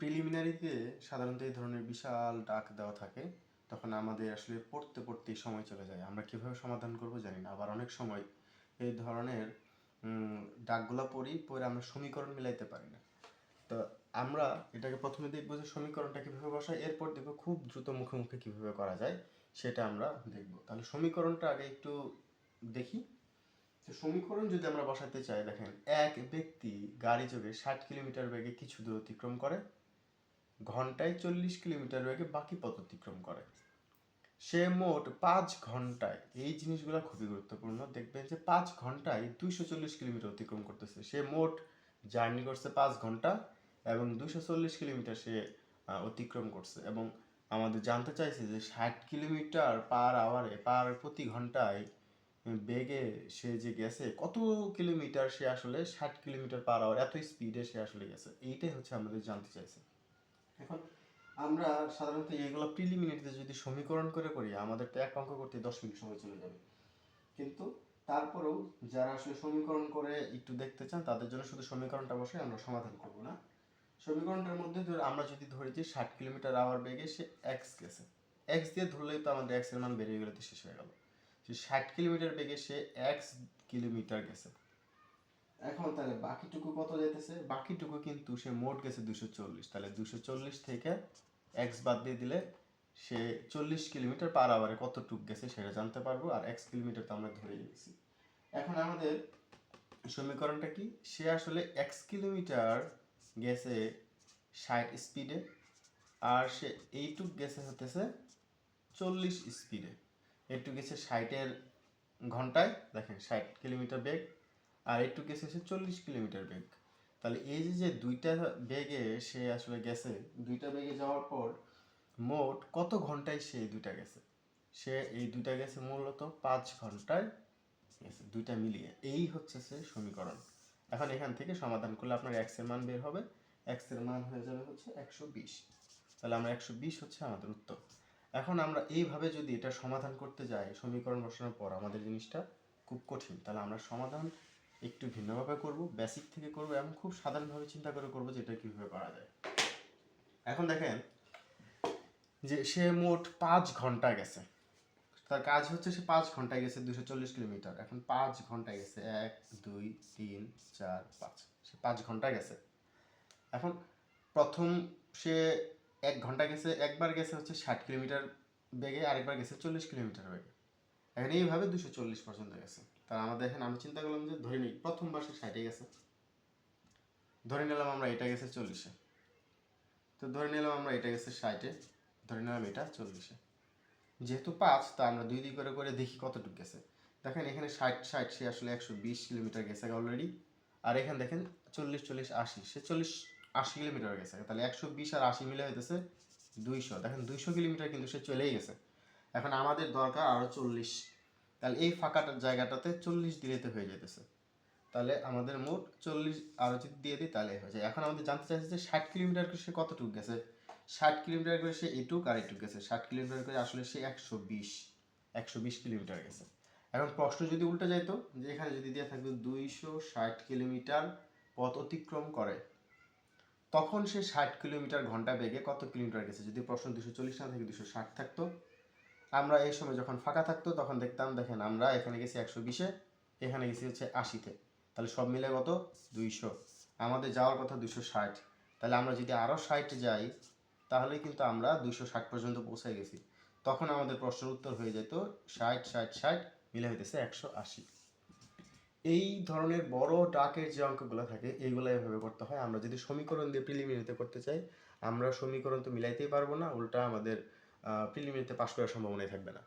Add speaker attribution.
Speaker 1: প্রিলিমিনারিতে সাধারণত এই ধরনের বিশাল ডাক দেওয়া থাকে। তখন আমাদের আসলে পড়তে, পড়তেই সময় চলে যায়। আমরা কীভাবে সমাধান করব জানি না। আবার অনেক সময় এই ধরনের ডাকগুলো পড়ি পরে আমরা সমীকরণ মিলাইতে পারি না। তো আমরা এটাকে প্রথমে দেখব যে সমীকরণটা কীভাবে বসাই এরপর দেখব খুব দ্রুত মুখে মুখে কীভাবে করা যায়, সেটা আমরা দেখব। তাহলে সমীকরণটা আগে একটু দেখি। তো সমীকরণ যদি আমরা বসাতে চাই, দেখেন, এক ব্যক্তি গাড়ি যোগে ষাট কিলোমিটার বেগে কিছু দূর অতিক্রম করে। ঘন্টায় চল্লিশ কিলোমিটার বেগে বাকি পথ অতিক্রম করে। সে মোট পাঁচ ঘন্টায়, এই জিনিসগুলো খুবই গুরুত্বপূর্ণ, দেখবেন যে পাঁচ ঘন্টায় দুইশো চল্লিশ কিলোমিটার অতিক্রম করতেছে। সে মোট জার্নি করছে পাঁচ ঘণ্টা এবং দুইশো চল্লিশ কিলোমিটার সে অতিক্রম করছে এবং আমাদের জানতে চাইছে যে ষাট কিলোমিটার পার আওয়ারে, পার প্রতি ঘন্টায় বেগে সে যে গেছে, কত কিলোমিটার সে আসলে ষাট কিলোমিটার পার আওয়ার, এত স্পিডে সে আসলে গেছে? এইটাই হচ্ছে আমাদের জানতে চাইছে। এখন আমরা সাধারণত এইগুলো প্রিলিমিনারিতে যদি সমীকরণ করে করি, আমাদের তো এক অঙ্ক করতে দশ মিনিট সময় চলে যাবে। কিন্তু তারপরেও যারা আসলে সমীকরণ করে একটু দেখতে চান, তাদের জন্য শুধু সমীকরণটা বসে আমরা সমাধান করব না। সমীকরণটার মধ্যে আমরা যদি ধরি যে ষাট কিলোমিটার আওয়ার বেগে সে এক্স গেছে। এক্স দিয়ে ধরলেই তো আমাদের এক্সের মান বেরিয়ে গেলে তো শেষ হয়ে গেল। ষাট কিলোমিটার বেগে সে এক্স কিলোমিটার গেছে। এখন তাহলে বাকিটুকু কত যেতেছে বাকিটুকু কিন্তু সে মোট গেছে দুশো চল্লিশ। তাহলে দুশো চল্লিশ থেকে এক্স বাদ দিয়ে দিলে সে চল্লিশ কিলোমিটার পার আওয়ারে কতটুক গেছে সেটা জানতে পারব। আর এক্স কিলোমিটার তো আমরা ধরে গেছি এখন আমাদের সমীকরণটা কি? সে আসলে এক্স কিলোমিটার গেছে ষাট স্পিডে আর সে এইটুক গেছে হতেছে চল্লিশ স্পিডে একটু গেছে ষাটের ঘন্টায়। দেখেন ষাট কিলোমিটার বেগ আর একটু গেছে সে চল্লিশ কিলোমিটার বেগ। তাহলে এই যে যে দুইটা বেগে সে আসলে গেছে, দুইটা বেগে যাওয়ার পর মোট কত ঘন্টায় সে এই দুইটা গেছে? সে এই দুইটা গেছে মূলত পাঁচ ঘন্টায় গেছে, দুইটা মিলিয়ে। এই হচ্ছে সে সমীকরণ। এখন এখান থেকে সমাধান করলে আপনার এক্সের মান বের হবে। এক্সের মান হয়ে যাবে হচ্ছে একশো বিশ। তাহলে আমরা একশো বিশ হচ্ছে আমাদের উত্তর। এখন আমরা এইভাবে যদি এটা সমাধান করতে যাই, সমীকরণ বসানোর পর আমাদের জিনিসটা খুব কঠিন। তাহলে আমরা সমাধান একটু ভিন্নভাবে করব বেসিক থেকে করব এবং খুব সাধারণভাবে চিন্তা করে করব যে এটা কীভাবে করা যায়। এখন দেখেন যে সে মোট পাঁচ ঘণ্টা গেছে। তার কাজ হচ্ছে সে পাঁচ ঘন্টায় গেছে দুশো চল্লিশ কিলোমিটার। এখন পাঁচ ঘন্টায় গেছে। এক, দুই, তিন, চার, পাঁচ। সে পাঁচ ঘণ্টা গেছে। এখন প্রথম সে এক ঘণ্টা গেছে, একবার গেছে হচ্ছে ষাট কিলোমিটার বেগে, আরেকবার গেছে চল্লিশ কিলোমিটার বেগে। এখন এইভাবে দুশো চল্লিশ পর্যন্ত গেছে। তার আমাদের এখানে আমি চিন্তা করলাম যে ধরে নিই প্রথমবার সে ষাটে গেছে। ধরে নিলাম আমরা এটা গেছে চল্লিশে। তো ধরে নিলাম আমরা এটা গেছে ষাটে, ধরে নিলাম এটা চল্লিশে। যেহেতু পাঁচ, তা আমরা দুই দুই করে করে দেখি কতটুকু গেছে। দেখেন এখানে ষাট ষাট, সে আসলে একশো বিশ কিলোমিটার গেছে অলরেডি আর এখানে দেখেন চল্লিশ চল্লিশ, আশি, সে চল্লিশ, আশি কিলোমিটার গেছে তাহলে একশো বিশ আর আশি মিলে হইতেছে দুইশো। দেখেন দুইশো কিলোমিটার কিন্তু সে চলেই গেছে। এখন আমাদের দরকার আরও চল্লিশ। তাহলে এই ফাঁকাটার জায়গাটাতে চল্লিশ দিলেতে হয়ে যেতেছে তাহলে আমাদের মোট চল্লিশ আরও যদি দিয়ে দিই, তাহলে হয়ে যায়। এখন আমাদের জানতে চাইছে যে ষাট কিলোমিটার করে সে কতটুকু গেছে? ষাট কিলোমিটার করে সে এইটুক আর এইটুক গেছে। ষাট কিলোমিটার করে আসলে সে একশো বিশ একশো বিশ কিলোমিটার গেছে। এখন প্রশ্ন যদি উল্টে যাইতো, যে এখানে যদি দেওয়া থাকতো দুইশো ষাট কিলোমিটার পথ অতিক্রম করে, তখন সে ষাট কিলোমিটার ঘণ্টা বেগে কত কিলোমিটার গেছে? যদি প্রশ্ন দুশো চল্লিশ না থেকে দুশো ষাট থাকতো। আমরা এই সময় যখন ফাঁকা থাকতো, তখন দেখতাম, দেখেন আমরা এখানে গেছি একশো বিশে, এখানে গেছি হচ্ছে আশিতে। তাহলে সব মিলে কত? দুইশো। আমাদের যাওয়ার কথা দুশো ষাট। তাহলে আমরা যদি আরও ষাট যাই, তাহলে কিন্তু আমরা দুশো ষাট পর্যন্ত পৌঁছে গেছি। তখন আমাদের প্রশ্নের উত্তর হয়ে যেত, ষাট ষাট ষাট মিলে হইতেছে একশো আশি। এই ধরনের বড় ডাকের যে অঙ্কগুলো থাকে, এইগুলো এভাবে করতে হয়। আমরা যদি সমীকরণ দিয়ে প্রিলিমিনারিতে করতে চাই, আমরা সমীকরণ তো মিলাইতেই পারব না, উল্টা আমাদের প্রিলিমিনারিতে পাশ করার সম্ভাবনাই থাকবে না।